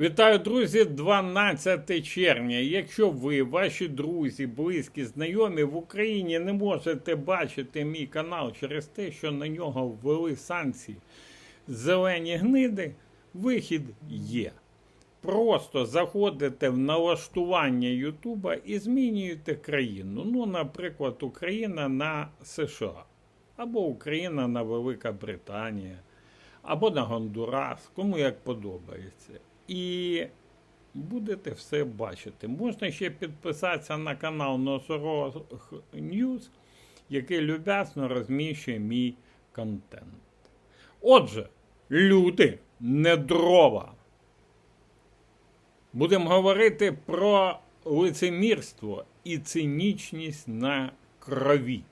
Вітаю, друзі, 12 червня. Якщо ви, ваші друзі, близькі, знайомі в Україні не можете бачити мій канал через те, що на нього ввели санкції зелені гниди, вихід є. Просто заходите в налаштування Ютуба і змінюєте країну. Ну, наприклад, Україна на США, або Україна на Велика Британія, або на Гондурас, кому як подобається. І будете все бачити. Можна ще підписатися на канал Носорог News, який люб'язно розміщує мій контент. Отже, люди, не дрова. Будемо говорити про лицемірство і цинічність на крові.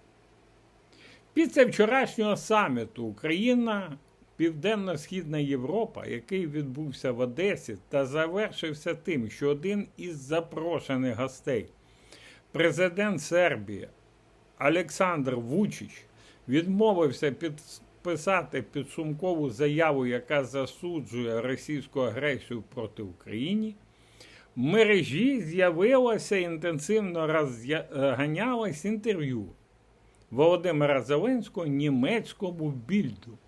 Після вчорашнього саміту Україна, Південно-Східна Європа, який відбувся в Одесі, та завершився тим, що один із запрошених гостей, президент Сербії Олександр Вучич, відмовився підписати підсумкову заяву, яка засуджує російську агресію проти України. В мережі з'явилося інтенсивно розганялось інтерв'ю Володимира Зеленського німецькому більду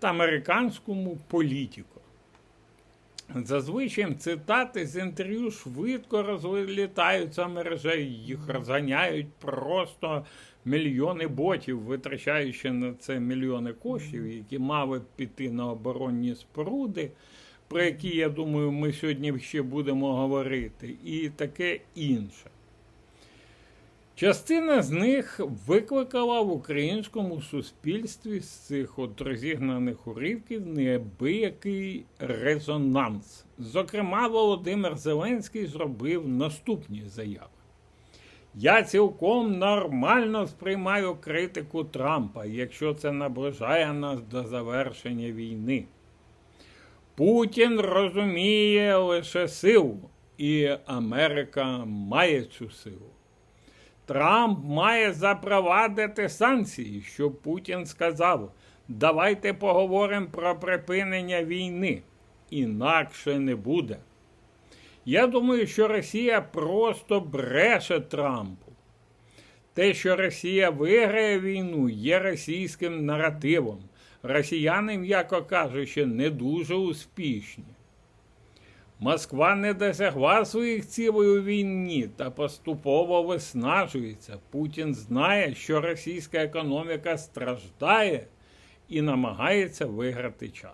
та американському політику. Зазвичай цитати з інтерв'ю швидко розлітаються мережею, їх розганяють просто мільйони ботів, витрачаючи на це мільйони коштів, які мали піти на оборонні споруди, про які, я думаю, ми сьогодні ще будемо говорити, і таке інше. Частина з них викликала в українському суспільстві з цих от розігнаних уривків неабиякий резонанс. Зокрема, Володимир Зеленський зробив наступні заяви. Я цілком нормально сприймаю критику Трампа, якщо це наближає нас до завершення війни. Путін розуміє лише силу, і Америка має цю силу. Трамп має запровадити санкції, щоб Путін сказав: давайте поговоримо про припинення війни. Інакше не буде. Я думаю, що Росія просто бреше Трампу. Те, що Росія виграє війну, є російським наративом. Росіяни, м'яко кажучи, не дуже успішні. Москва не досягла своїх цілей у війні та поступово виснажується. Путін знає, що російська економіка страждає і намагається виграти час.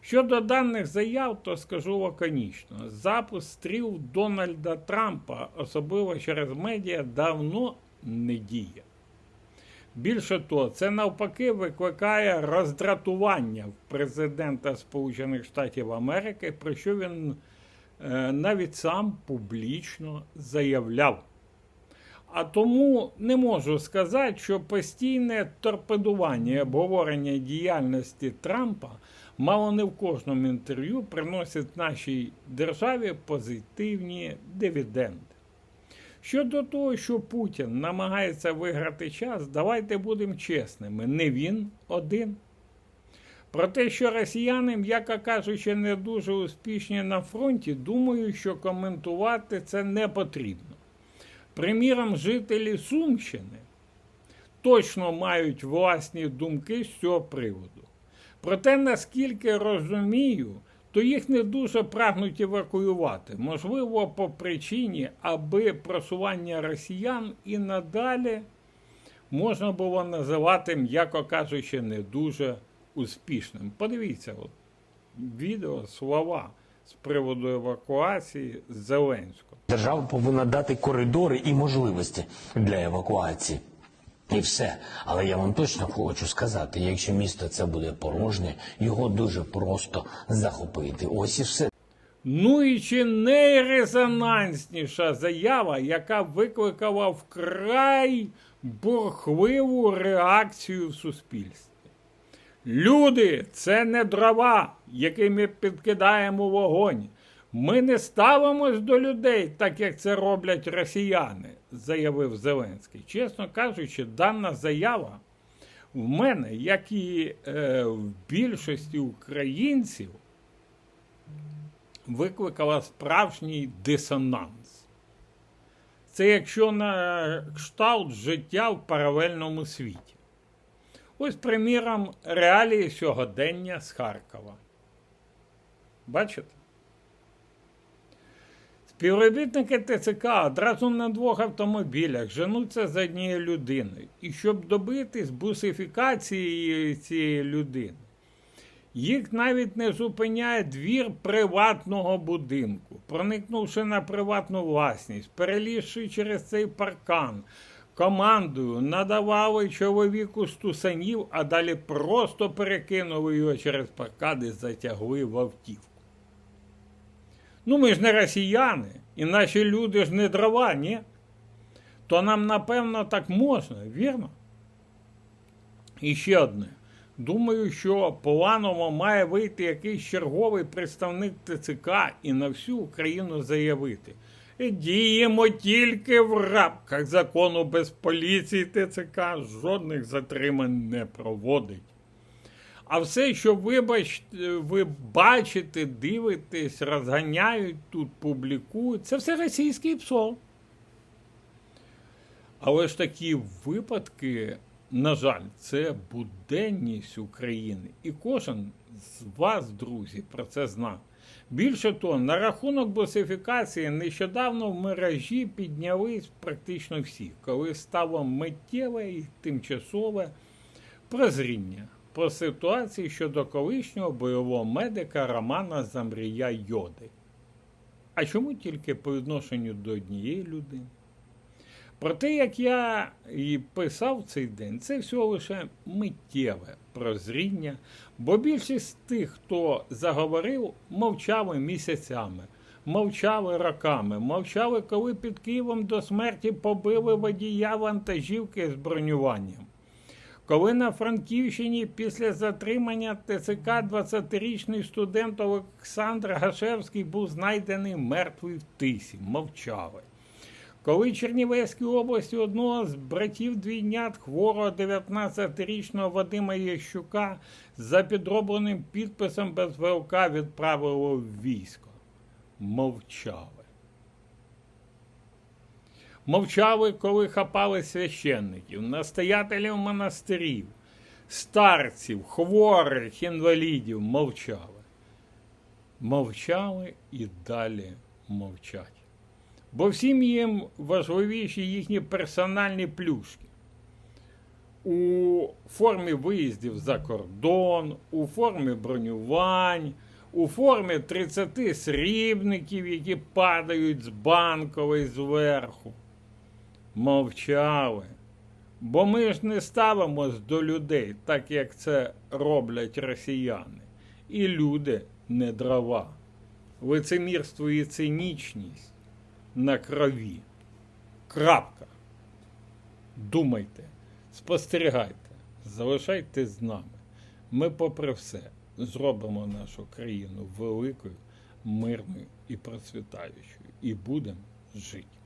Щодо даних заяв, то скажу лаконічно: запуск стріл Дональда Трампа, особливо через медіа, давно не діє. Більше того, це навпаки викликає роздратування в президента Сполучених Штатів Америки, про що він е, навіть сам публічно заявляв. А тому не можу сказати, що постійне торпедування і обговорення діяльності Трампа мало не в кожному інтерв'ю приносить нашій державі позитивні дивіденди. Щодо того, що Путін намагається виграти час, давайте будемо чесними, не він один. Про те, що росіяни, м'яко кажучи, не дуже успішні на фронті, думаю, що коментувати це не потрібно. Приміром, жителі Сумщини точно мають власні думки з цього приводу. Проте, наскільки розумію, то їх не дуже прагнуть евакуювати. Можливо, по причині, аби просування росіян і надалі можна було називати, м'яко кажучи, не дуже успішним. Подивіться, от, відео, слова з приводу евакуації Зеленського. Держава повинна дати коридори і можливості для евакуації. І все. Але я вам точно хочу сказати: якщо місто це буде порожнє, його дуже просто захопити. Ось і все. Ну і чи найрезонансніша заява, яка викликала вкрай бурхливу реакцію в суспільстві. Люди, це не дрова, якими підкидаємо вогонь. Ми не ставимось до людей, так як це роблять росіяни, заявив Зеленський. Чесно кажучи, дана заява в мене, як і е, в більшості українців, викликала справжній дисонанс. Це якщо на кшталт життя в паралельному світі. Ось, приміром, реалії сьогодення з Харкова. Бачите? Співробітники ТЦК одразу на двох автомобілях женуться за однією людиною. І щоб добитись бусифікації цієї людини, їх навіть не зупиняє двір приватного будинку, проникнувши на приватну власність, перелізши через цей паркан, командою надавали чоловіку стусанів, а далі просто перекинули його через паркан і затягли в автівку. Ну, ми ж не росіяни, і наші люди ж не дрова, ні? То нам, напевно, так можна, вірно? І ще одне. Думаю, що планово має вийти якийсь черговий представник ТЦК і на всю Україну заявити. Діємо тільки в рамках закону без поліції ТЦК жодних затримань не проводить. А все, що вибач, ви бачите, дивитесь, розганяють тут, публікують, це все російський псол. Але ж такі випадки, на жаль, це буденність України. І кожен з вас, друзі, про це знав. Більше того, на рахунок босифікації нещодавно в мережі піднялись практично всі, коли стало миттєве і тимчасове прозріння про ситуацію щодо колишнього бойового медика Романа Замрія Йоди. А чому тільки по відношенню до однієї людини? Про те, як я і писав цей день, це всього лише миттєве прозріння, бо більшість тих, хто заговорив, мовчали місяцями, мовчали роками, мовчали, коли під Києвом до смерті побили водія вантажівки з бронюванням. Коли на Франківщині після затримання ТЦК 20-річний студент Олександр Гашевський був знайдений мертвий в тисі, мовчали. Коли в Чернівецькій області одного з братів двійнят хворого 19-річного Вадима Ящука за підробленим підписом без ВЛК відправили в військо. Мовчали. Мовчали, коли хапали священників, настоятелів монастирів, старців, хворих, інвалідів мовчали. Мовчали і далі мовчать. Бо всім їм важливіші їхні персональні плюшки. У формі виїздів за кордон, у формі бронювань, у формі 30 срібників, які падають з банкової зверху. Мовчали. Бо ми ж не ставимось до людей, так як це роблять росіяни. І люди не дрова. Лицемірство і цинічність на крові. Крапка. Думайте, спостерігайте, залишайтесь з нами. Ми, попри все, зробимо нашу країну великою, мирною і процвітаючою. І будемо жити.